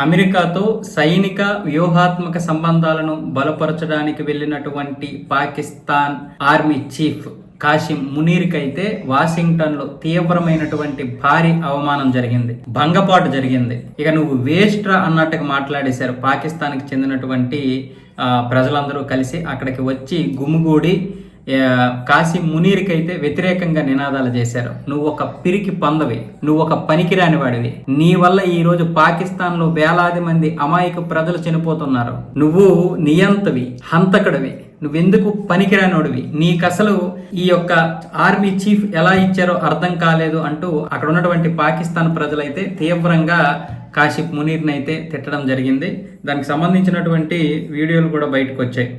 అమెరికాతో సైనిక వ్యూహాత్మక సంబంధాలను బలపరచడానికి వెళ్ళినటువంటి పాకిస్తాన్ ఆర్మీ చీఫ్ కాసిం మునీర్కి అయితే వాషింగ్టన్లో తీవ్రమైనటువంటి భారీ అవమానం జరిగింది భంగపాటు జరిగింది. ఇక నువ్వు వేస్ట్రా అన్నట్టుగా మాట్లాడేశారు. పాకిస్తాన్కి చెందినటువంటి ప్రజలందరూ కలిసి అక్కడికి వచ్చి గుమిగూడి కాశీ మునీర్కైతే వ్యతిరేకంగా నినాదాలు చేశారు. నువ్వు ఒక పిరికి పందవి నువ్వు ఒక పనికిరాని వాడివి. నీ వల్ల ఈ రోజు పాకిస్తాన్లో వేలాది మంది అమాయక ప్రజలు చనిపోతున్నారు. నువ్వు నియంతవి హంతకుడివి. నువ్వెందుకు పనికిరానోడివి? నీకు అసలు ఈ యొక్క ఆర్మీ చీఫ్ ఎలా ఇచ్చారో అర్థం కాలేదు అంటూ అక్కడ ఉన్నటువంటి పాకిస్తాన్ ప్రజలైతే తీవ్రంగా కాశీప్ మునీర్ని అయితే తిట్టడం జరిగింది. దానికి సంబంధించినటువంటి వీడియోలు కూడా బయటకు వచ్చాయి.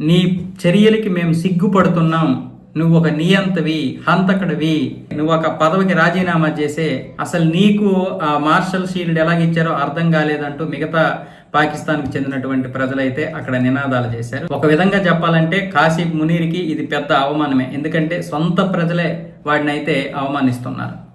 నీ చర్యలకి మేము సిగ్గుపడుతున్నాం. నువ్వు ఒక నియంతవి హంతకుడివి. నువ్వు ఒక పదవికి రాజీనామా చేసే అసలు నీకు ఆ మార్షల్ షీల్డ్ ఎలాగిచ్చారో అర్థం కాలేదంటూ మిగతా పాకిస్తాన్కి చెందినటువంటి ప్రజలైతే అక్కడ నినాదాలు చేశారు. ఒక విధంగా చెప్పాలంటే కాసిఫ్ మునీర్కి ఇది పెద్ద అవమానమే. ఎందుకంటే సొంత ప్రజలే వాడినైతే అవమానిస్తున్నారు.